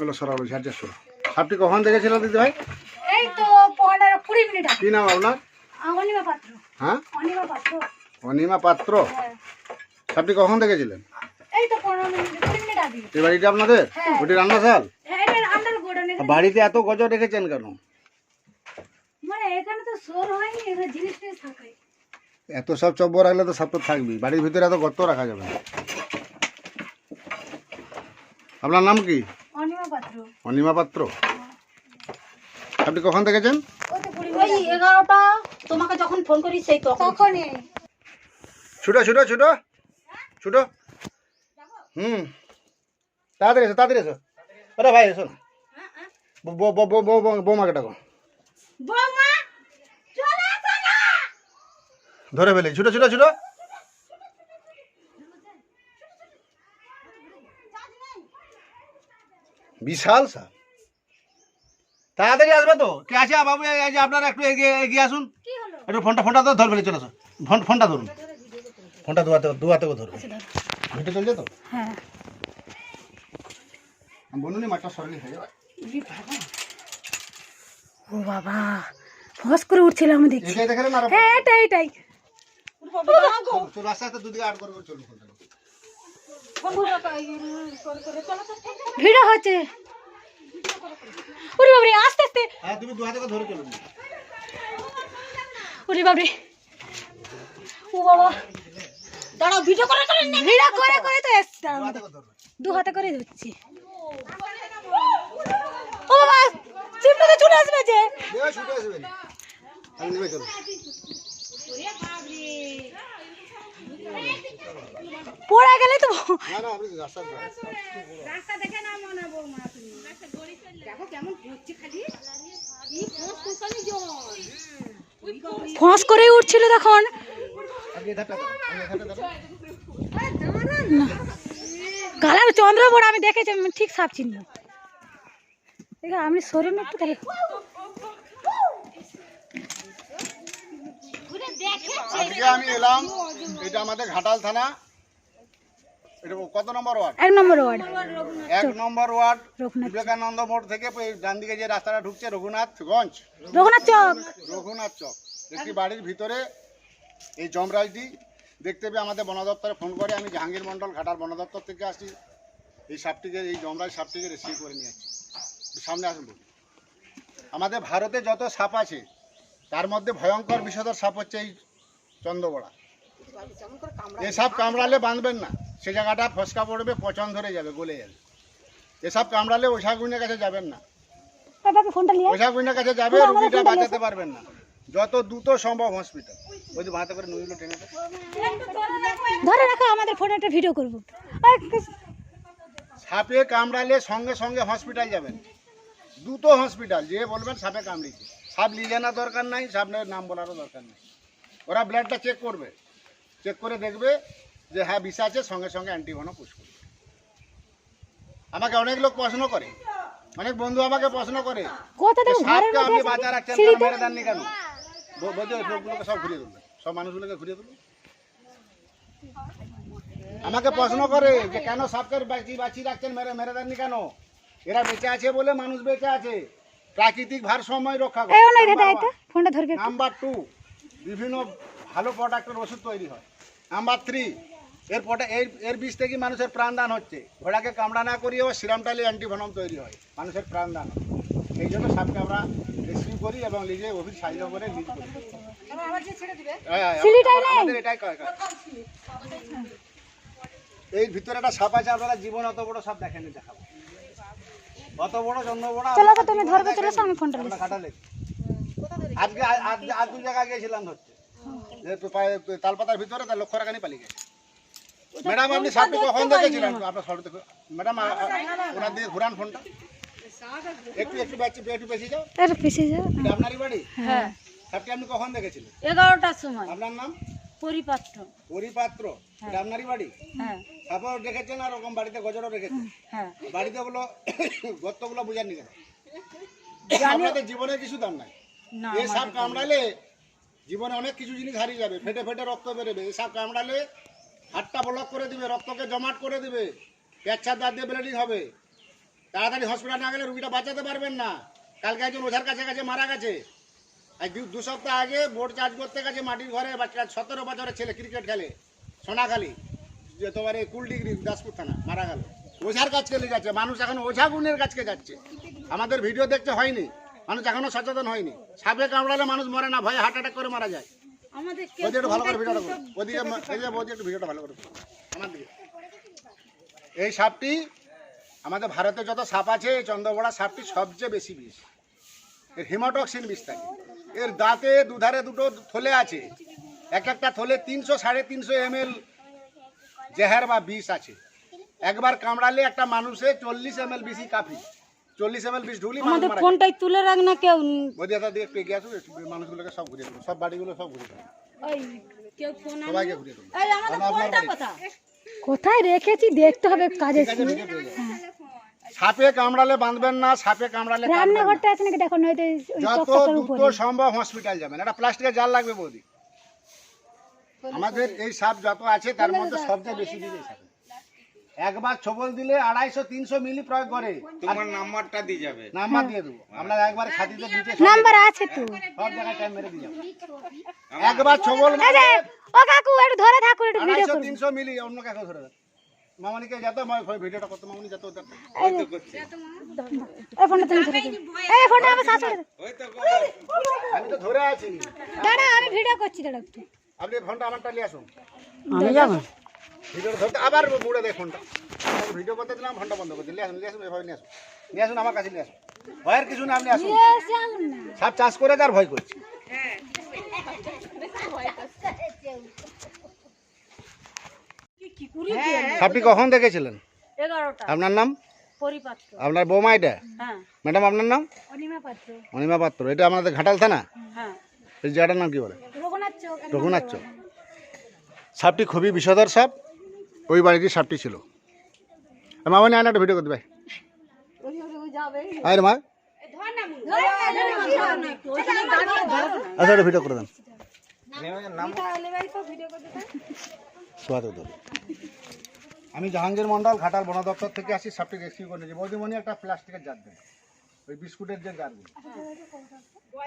হলো সরালো ঝাড় চারশো সাপটি কখন দেখেছিল দিদি ভাই? এই তো পনেরো কুড়ি মিনিট কি নাম আপনার? অনিমা পাত্র। হ্যাঁ? অনিমা পাত্র। অনিমা পাত্র? হ্যাঁ। সাপটি কখন দেখেছিলেন? এই তো পনেরো মিনিট কুড়ি মিনিট আগে। এই বাড়িটা আপনাদের? হ্যাঁ। ওটি রান্নাশাল? হ্যাঁ বাড়িতে এত গজর রেখেছেন কেন? মানে এখানে তো সোর হয়নি এখানে জিনিস থাকে। এত সব চব্য রাখলে তো সাপ তো থাকবেই। বাড়ির ভিতরে এত গর্ত রাখা যাবে না। আপনার নাম কি? অনিমা পাত্র। অনিমা পাত্র? আপনি কখন দেখেছেন? ওই। এগারোটা। তোমাকে যখন ফোন করি সেই তখন। তখনই। ছুটো ছুটো ছুটো। ছুটো। হুম। তাড়াতাড়ি এসো তাড়াতাড়ি এসো। আরে ভাই এসো না বৌ- বৌ- বৌ- বৌ- বৌ- বৌ- বৌমাকে ডাকো। ধরে ফেলে। ছুটো ছুটো ছুটো। বিশাল সাপ তাড়াতাড়ি আসবে তো? কে আছে? বাবু এই যে আপনারা একটু এগিয়ে এগিয়ে আসুন। একটু ফোনটা ফোনটা তো ধর ফেলে চলে আসুন। ফোন ফোনটা ধরুন। ফোনটা দুয়াতে দুয়াতে ধরুন ভিডিও চলছে তো? হ্যাঁ। বলুন মাঠটা সরলি হয়ে যাবে। ও বাবা। ফস করে উঠছিলাম আমি দেখছি। এটাই দেখালেন আর হ্যাঁ এটাই এটাই। চলো আস্তে আস্তে দুদিকে আট করে করে চলুন ভিড় হচ্ছে। ওরে বাবরে আস্তে আস্তে। হ্যাঁ তুমি দু হাতে ধরে চলুন ওরে বাবরে ও বাবা। দাঁড়াও ভিডিও করে করে ভিড় করে করে তো এসছি দু হাতে করে ধরছি। ও বাবা চিমটাতে চলে আসবে যে। ছুটে আসবে না আমি নেমে চলুন পড়ে গেলে তো না না আপনি রাস্তা ধরে ফস করে উঠছিল তখন। গালার চন্দ্র বড় আমি দেখেছি ঠিক সাপ দেখে আমি শরীর একটু দেখে। আজকে আমি এলাম এটা আমাদের ঘাটাল থানা। এটা কত নম্বর ওয়ার্ড? এক নম্বর ওয়ার্ড। এক নম্বর ওয়ার্ড বিবেকানন্দ মোড় থেকে ডান দিকে যে রাস্তাটা ঢুকছে রঘুনাথগঞ্জ রঘুনাথ চক। রঘুনাথ চক। একটি বাড়ির ভিতরে এই যমরাজটি। দেখতে পেয়ে আমাদের বন দপ্তরে ফোন করে আমি জাহাঙ্গীর মণ্ডল ঘাটার বন দপ্তর থেকে আসি। এই সাপটিকে এই যমরাজ সাপটিকে রিসিভ করে নিয়ে আসছি। সামনে আসুন আমাদের ভারতে যত সাপ আছে তার মধ্যে ভয়ঙ্কর বিষধর সাপ হচ্ছে এই চন্দ্রবড়া। এই সাপ কামড়ালে বাঁধবেন না। সে জায়গাটা ফসকা পড়বে পচন ধরে যাবে গলে যাবে। এসব কামড়ালে ওষা গুইনের কাছে যাবেন না। বাবাকে ফোনটা নিয়ে আয়। ওঝা গুইনের কাছে যাবে রুগীটা বাঁচাতে পারবেন না। যত দ্রুত সম্ভব হসপিটাল ওই যে ভাতে করে নুইগুলো টেনে ধরে রাখো আমাদের ফোনে একটা ভিডিও করব। সাপে কামড়ালে সঙ্গে সঙ্গে হসপিটাল যাবেন। দ্রুত হসপিটাল যে বলবেন সাপে কামড়িয়েছে। সাপ নিয়ে জানার দরকার নাই সাপের নাম বলারও দরকার নেই। ওরা ব্লাডটা চেক করবে। চেক করে দেখবে যে হ্যাঁ বিষ আছে সঙ্গে সঙ্গে অ্যান্টিভেনম পুশ করবে। আমাকে অনেক লোক প্রশ্ন করে। অনেক বন্ধু আমাকে প্রশ্ন করে সাপকে আপনি বাঁচা রাখছেন কেন মেরে দেননি কেন? বলছে ওই লোকগুলোকে সব ঘুরিয়ে তুলবে। সব মানুষগুলোকে ঘুরিয়ে তুলবে। আমাকে প্রশ্ন করে যে কেন সাপকে বাঁচিয়ে বাঁচিয়ে রাখছেন মেরে মেরে দেননি কেন? এরা বেঁচে আছে বলে মানুষ বেঁচে আছে। প্রাকৃতিক ভারসাম্য রক্ষা করে এই দাদা এটা ফোনটা ধরবে নাম্বার টু বিভিন্ন ভালো প্রোডাক্টের ওষুধ তৈরি হয়। নাম্বার থ্রি এর পটে এর এর বিষ থেকে মানুষের প্রাণদান হচ্ছে। ঘোড়াকে কামড়া না করিয়েও সিরামটালি অ্যান্টিভেনম তৈরি হয় মানুষের প্রাণদান। এই জন্য সাপকে আমরা রেস্কিউ করি এবং নিজে অভির সাহায্য করে নিজ করি। হ্যাঁ, হ্যাঁ? আমাদের এটাই এই ভিতরে একটা সাপ আছে আপনারা জীবন অত বড় সাপ দেখেনি দেখাবো অত বড় জন্ম বড় চলো তো তুমি ধরবে চলে আসো আমি ফোনটা কাটালে আজকে আজ- আজ জায়গায় গিয়েছিলাম ধরতে। তালপাতার ভিতরে তার লক্ষ্য রাখানি পালিয়ে গেছে। ম্যাডাম আপনি সাপটি কখন দেখেছিলেন? আপনার সরতে ম্যাডাম ওনার দিয়ে ঘুরান ফোনটা। একটু একটু বেশি একটু বেশি যাও। আরে পিছিয়ে যাও। আপনারই বাড়ি? হ্যাঁ। সাপটি আপনি কখন দেখেছিলেন? এগারোটার সময়। আপনার নাম? পরিপাত্র। পরিপাত্র? এটা আপনারই বাড়ি? হ্যাঁ। সাপও দেখেছেন আর ওরকম বাড়িতে গজরও রেখেছেন হ্যাঁ। বাড়িতে ওগুলো গর্তগুলো বুঝাননি কেন? আপনাদের জীবনে কিছু দাম নাই। না এই সাপ কামড়ালে জীবনে অনেক কিছু জিনিস হারিয়ে যাবে। ফেটে ফেটে রক্ত বেরোবে। এই সাপ কামড়ালে হাতটা ব্লক করে দিবে রক্তকে জমাট করে দিবে। পেচ্ছাপ দাঁত দিয়ে ব্লিডিং হবে। তাড়াতাড়ি হসপিটাল না গেলে রুগীটা বাঁচাতে পারবেন না। কালকে একজন ওঝার কাছে কাছে মারা গেছে। দু- দু সপ্তাহ আগে বোর্ড চার্জ করতে গেছে মাটির ঘরে বাচ্চা সতেরো বছরের ছেলে ক্রিকেট খেলে সোনাখালি। তোমার এই কুলডিগ্রি দাসপুর থানা মারা গেল। ওঝার কাছকে যাচ্ছে মানুষ এখন ওঝা গুণের কাছকে যাচ্ছে। আমাদের ভিডিও দেখতে হয়নি মানুষ এখনও সচেতন হয়নি। সাপে কামড়ালে মানুষ মরে না ভয়ে হার্ট অ্যাটাক করে মারা যায়। ওদিকে ভালো করে ভিডিওটা করুন ওদিকে একটু ভিডিওটা ভালো করে। আমার দিকে। এই সাপটি আমাদের ভারতে যত সাপ আছে এই চন্দ্রবড়া সাপটি সবচেয়ে বেশি বিষ। এর হিমোটক্সিন বিষ থাকে। এর দাঁতে দুধারে দুটো থলে আছে। এক একটা থলে তিনশো সাড়ে তিনশো এম এল জেহার বা বিষ আছে। একবার কামড়ালে একটা মানুষের চল্লিশ এম এল বিষই কাফি চল্লিশ এম এল বিষ ঢুকলি মানুষ আমাদের ফোনটাই তুলে রাখ না কেউ। বৌদি দাদা দিয়ে একটু এগিয়ে আসুন মানুষগুলোকে সব ঘুরিয়ে দেবো। সব বাড়িগুলো সব ঘুরিয়ে দেবো। ওই কেউ ফোন সবাইকে ঘুরিয়ে দেবো। কোথায়? রেখেছি? দেখতে হবে কাজের সময়। সাপে কামড়ালে বাঁধবেন না সাপে কামড়ালে। রান্নাঘরটা আছে নাকি? দেখো নয়তো ওই যত দ্রুত সম্ভব হসপিটাল যাবেন। একটা প্লাস্টিকের জাল লাগবে বৌদি। আমাদের এই সাপ যত আছে তার মধ্যে সবচেয়ে বেশি দিবে এই সাপে। একবার ছবল দিলে আড়াইশো তিনশো মিলি প্রয়োগ করে। তোমার নাম্বারটা দিয়ে যাবে। নাম্বার দিয়ে দেবো। আমরা একবার ছাতিতে দিতে নাম্বার আছে তো। সব জায়গায় টাইম মেরে দিয়ে একবার ছবল ও কাকু একটু ধরে থাকুন একটু ভিডিও আড়াইশো করুন। তিনশো মিলি অন্য কাকে ধরে দেন মামনিকে যেত ভিডিওটা করতো মামনি যেত ওদের ওই তো করছে। এই ফোনটা তুমি ধরে এই ফোনটা আমার শাশুড়ি ওই তো আমি তো ধরে আছি। দাঁড়া আমি ভিডিও করছি দাঁড়া একটু। আপনি ফোনটা আমারটা নিয়ে আসুন। আমি যাব। ভিডিও ধরতে আবার মুড়ে দেয় ফোনটা। ভিডিও করতে দিলাম ফোনটা বন্ধ করে দিন আসুন নিয়ে আসুন এভাবে নিয়ে আসুন। নিয়ে আসুন আমার কাছে নিয়ে আসুন। ভয়ের কিছু না আপনি আসুন। সব চাষ করে তার ভয় করছে। সাপটি কখন দেখেছিলেন? আপনার নাম? আপনার বৌমা এটা? হ্যাঁ। ম্যাডাম আপনার নাম? অনিমা পাত্র। এটা আমাদের ঘাটাল থানা? হ্যাঁ। এই জায়গাটার নাম কি বলে? রঘুনাথ চক। সাপটি খুবই বিষধর সাপ। ওই বাড়িটির সাপটি ছিল। মামনি আয়না একটা ভিডিও করতে ভাই। আয় মা। আচ্ছা একটা ভিডিও করে দেন। সোয়াতে। আমি জাহাঙ্গীর মন্ডল ঘাটাল বন দপ্তর থেকে আসি সাপটি রেস্কিউ করে নিয়েছি। বৌদিমণি একটা প্লাস্টিকের জার দেন। ওই বিস্কুটের যে জারগুলো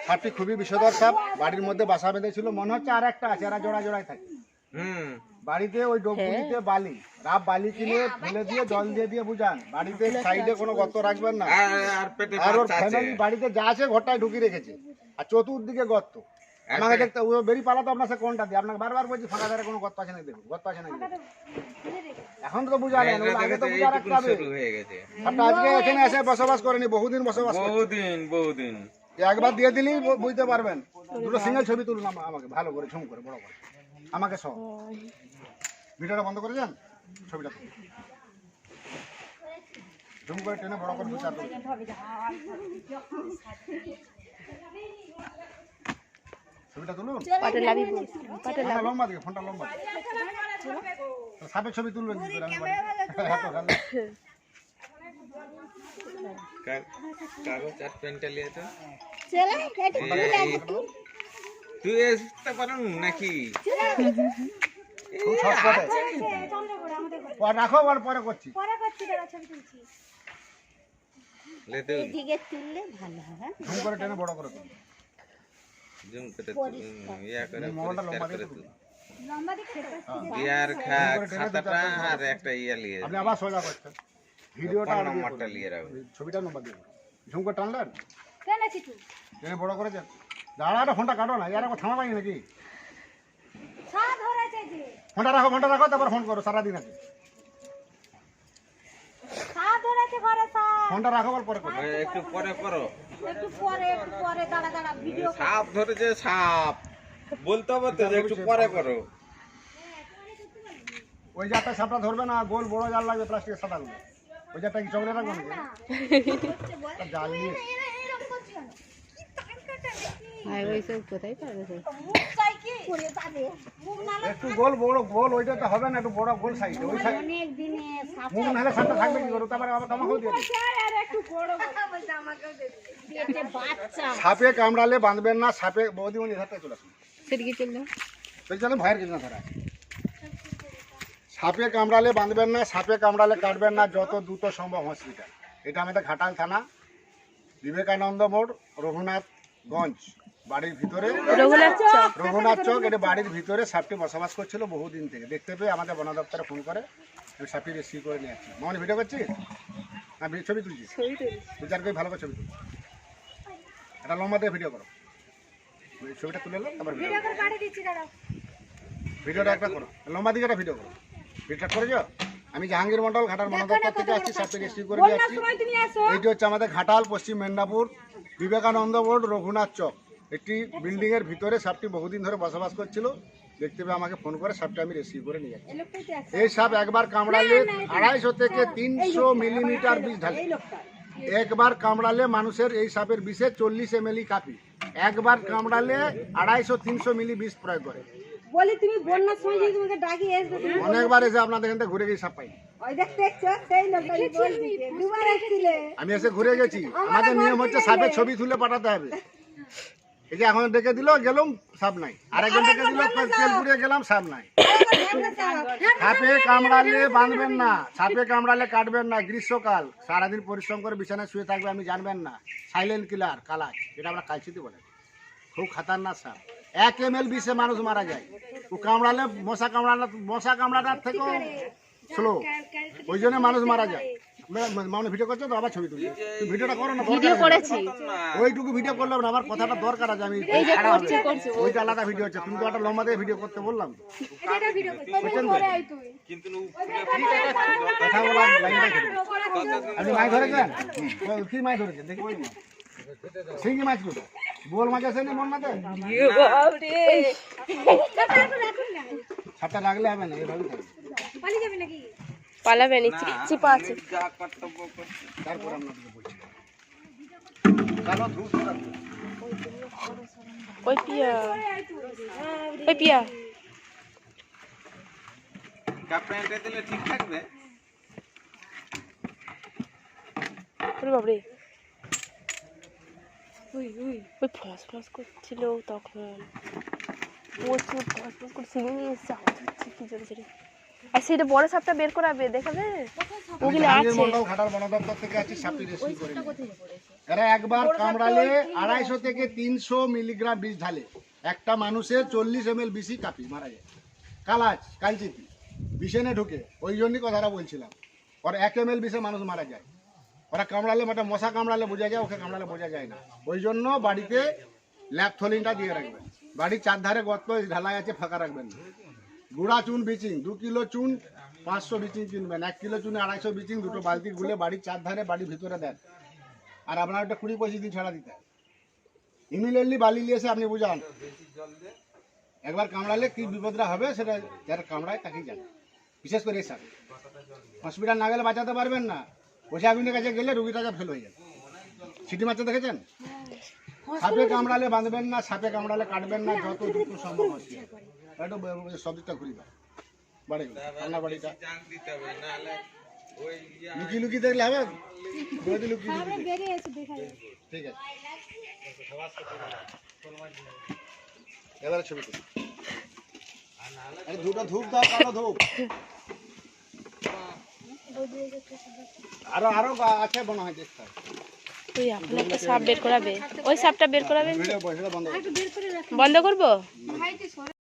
সাপটি খুবই বিষধর সাপ বাড়ির মধ্যে বাসা বেঁধেছিল। মনে হচ্ছে আর একটা আছে এরা জোড়া জোড়ায় থাকে। হুম। বাড়িতে ওই ডোবগুলিতে বালি রাব বালি কিনে ফেলে দিয়ে জল দিয়ে দিয়ে বুঝান। বাড়িতে সাইডে কোনো গর্ত রাখবেন না। পেটে আর ওর ফ্যামিলি বাড়িতে যা আছে ঘরটায় ঢুকিয়ে রেখেছে। আর চতুর্দিকে গর্ত। আমাকে দেখতে ও বেরিয়ে পালাতো আপনার সে কোনটা দিয়ে? আপনাকে বারবার বলছি ফাঁকা ধারে কোনো গর্ত আছে নাকি দেখুন গর্ত আছে নাকি এখন তো বুঝালেন ওগুলো আগে তো বুঝা রাখতে হবে। শুরু হয়ে গেছে। সাপটা আজকে এখানে এসে বসবাস করেনি বহুদিন বসবাস বহুদিন বহুদিন। একবার দিয়ে দিলেই বু- বুঝতে পারবেন। দুটো সিঙ্গেল ছবি তুলুন আমাকে ভালো করে ঝুম করে বড় করে। আমাকে সহ। ভিডিওটা বন্ধ করে যান ছবিটা ঝুম করে টেনে বড় করে করুন ছবিটা তুলুন। ফোনটা লম্বা দিকে ফোনটা লম্বা। সাপের ছবি তুলবেন ভালো। কাগজ আর পেনটা লিয়ে তো। তুই আসতে পারুন নাকি? পর রাখো আর পরে করছি। লে তুই ঝুম করে টেনে বড় করে জুম করে ইয়া করে পরিষ্কার করে খা খাতাটা আর একটা ইয়া আপনি আবার সোজা করছেন। ভিডিওটা দিয়ে নাম্বারটা করুন। লিয়ে রাখো ওই ছবিটা নম্বর করুন। ঝুম করে টানলেন টেনে বড় করেছেন দাঁড়াটা ফোনটা কাটো না। ইয়ার একবার থামা পাই নাকি? ফোনটা রাখো ফোনটা রাখো তারপর ফোন করো সারাদিন আছে ফোনটা রাখো বল পরে করো একটু পরে করো একটু পরে একটু পরে দাঁড়া দাঁড়া ভিডিও সাপ ধরেছে সাপ বলতে হবে তো যে একটু পরে করো ওই জারটা সাপটা ধরবে না গোল বড় জাল লাগবে প্লাস্টিকের সাদাগুলো ওই জাতটা কি চকলে রাখব নাকি জাল নিয়ে একটু গোল বড় গোল ওইটা তো হবে না একটু বড় গোল সাইজ ওই সাইজ অনেক দিনে সাপ মুখ নাহলে সাপটা থাকবে কি করো? তারপরে আবার তোমাকেও দিয়ে সাপে কামড়ালে বাঁধবেন না সাপে বৌদিমণি ধারটা চলে আসুন সেদিকে চলে ভয়ের কিছু না ধরা। সাপে কামড়ালে বাঁধবেন না সাপে কামড়ালে কাটবেন না যত দ্রুত সম্ভব হসপিটাল এটা আমাদের ঘাটাল থানা বিবেকানন্দ মোড় রঘুনাথগঞ্জ। বাড়ির ভিতরে। রঘুনাথ চক। এটা বাড়ির ভিতরে সাপটি বসবাস করছিল বহুদিন থেকে। দেখতে পেয়ে আমাদের বন দপ্তরে ফোন করে আমি সাপটি রেসিভ করে নিয়ে আসছি মনে ভিডিও করছিস? হ্যাঁ ছবি তুলছিস? বিচার করে ভালো করে ছবি তুল। এটা লম্বা দিয়ে ভিডিও করো। ছবিটা তুলে এলো তারপর ভিডিওটা একটা করো। লম্বা দিকে একটা ভিডিও করো। ভিডিওটা করেছ? আমি জাহাঙ্গীর মন্ডল ঘাটাল বন দপ্তর থেকে আসছি সাপটি রেসিভ করে নিয়ে আসছি এইটি হচ্ছে আমাদের ঘাটাল পশ্চিম মেদিনীপুর বিবেকানন্দ বোর্ড রঘুনাথ চক। একটি বিল্ডিং এর ভিতরে সাপটি বহুদিন ধরে বসবাস করছিল। দেখতে পেয়ে আমাকে ফোন করে সাপটা আমি রেসিভ করে নিয়ে যাচ্ছি। এই সাপ একবার কামড়ালে আড়াইশো থেকে তিনশো মিলিমিটার বিষ ঢালে। একবার কামড়ালে মানুষের এই সাপের বিষে চল্লিশ এম এল কাপি। একবার কামড়ালে আড়াইশো তিনশো মিলি বিষ প্রয়োগ করে। বলি তুমি বন্যার সময় যদি তোমাকে ডাকি আসবে অনেকবার এসে আপনাদের এখান থেকে ঘুরে গিয়ে সাপ পাই। আমি এসে ঘুরে গেছি। আমাদের নিয়ম হচ্ছে সাপের ছবি তুলে পাঠাতে হবে। এই যে এখন ডেকে দিল গেলাম সাপ নাই। আরেকজন ডেকে দিল তেলপুরে গেলাম সাপ নাই। সাপে কামড়ালে বাঁধবেন না সাপে কামড়ালে কাটবেন না। গ্রীষ্মকাল সারাদিন পরিশ্রম করে বিছানায় শুয়ে থাকবে আমি জানবেন না। সাইলেন্ট কিলার কালাচ এটা আমরা কালচিতে বলে খুব খাতারনাক সাপ। এক এম এল বিষে মানুষ মারা যায়। ও কামড়ালে মশা কামড়ালে মশা কামড়াটার থেকেও স্লো ওই জন্য মানুষ মারা যায়। মানে ভিডিও করছ তো আবার ছবি তুলছো ভিডিওটা করো না ভিডিও করেছি। ওইটুকু ভিডিও করলাম না আমার কথাটা দরকার আছে আমি। ওইটা আলাদা ভিডিও তুমি তো একটা লম্বা দিয়ে ভিডিও করতে বললাম। তো। বুঝছেন তো? কিন্তু কথা বলা লাইনটা খেলে আপনি মাছ ধরেছেন হুম। কি মাছ ধরেছেন দেখি ওই মাছ। শিঙ্গি বোল মাছ আছে না মন সাপটা রাখলে হবে না এভাবে পালাবে নি। চিপা আছে। ওই পিয়া। ওই পিয়া। কাপড়ে দিলে ঠিক থাকবে? বাবরে ওই ওই ওই ফস ফস করছিল তখন। প্রচুর ফস ফস করে সিঁড়ি নিয়ে এসছে আওয়াজ হচ্ছে কি জোরে আর সেটা বড় সাপটা বের করাবে দেখাবে? ওগুলো আছে। মন্ডল ঘাটাল বন দপ্তর থেকে আছি সাপটি করে এরা একবার কামড়ালে আড়াইশো থেকে তিনশো মিলিগ্রাম বিষ ঢালে। একটা মানুষের চল্লিশ এম এল বিষই কাপি মারা যায়। কালাচ কালচিতি বিষেনে ঢুকে। ওই জন্যই কথাটা বলছিলাম। ওর এক এম এল বিষে মানুষ মারা যায়। ওরা কামড়ালে মানে মশা কামড়ালে বোঝা যায় ওকে কামড়ালে বোঝা যায় না। ওই জন্য বাড়িতে ল্যাপথলিনটা দিয়ে রাখবেন। বাড়ির চারধারে গর্ত ঢালাই আছে ফাঁকা রাখবেন না। গুঁড়া চুন বিচিং দু কিলো চুন পাঁচশো বিচিং কিনবেন। এক কিলো চুনে আড়াইশো বিচিং দুটো বালতি গুলে বাড়ির চারধারে বাড়ির ভিতরে দেন। আর আপনার একটা কুড়ি পঁচিশ দিন ছাড়া দিতে ইমিডিয়েটলি বালি নিয়ে এসে আপনি বুঝান। একবার কামড়ালে কি বিপদটা হবে সেটা যারা কামড়ায় তাকেই জানে বিশেষ করে এসব হসপিটাল না গেলে বাঁচাতে পারবেন না। ওষা আগুনের কাছে গেলে রুগীটাকে ফেল হয়ে যাবে। সিটি মারতে দেখেছেন? সাপে কামড়ালে বাঁধবেন না সাপে কামড়ালে কাটবেন না যত দ্রুত সম্ভব হসপিটাল একটু সব দিকটা ঘুরিবা বাড়ি আপনার বাড়িটা। লুকি লুকি দেখলে হবে? বইতে লুকি লুকি ঠিক আছে। এবারে ছবি তুলি। আরে দুটো ধূপ দাও কালো ধূপ। আরও আরও আছে মনে হয় দেখতে। একটা সাপ বের করাবে। ওই সাপটা বের করাবে। বন্ধ করব?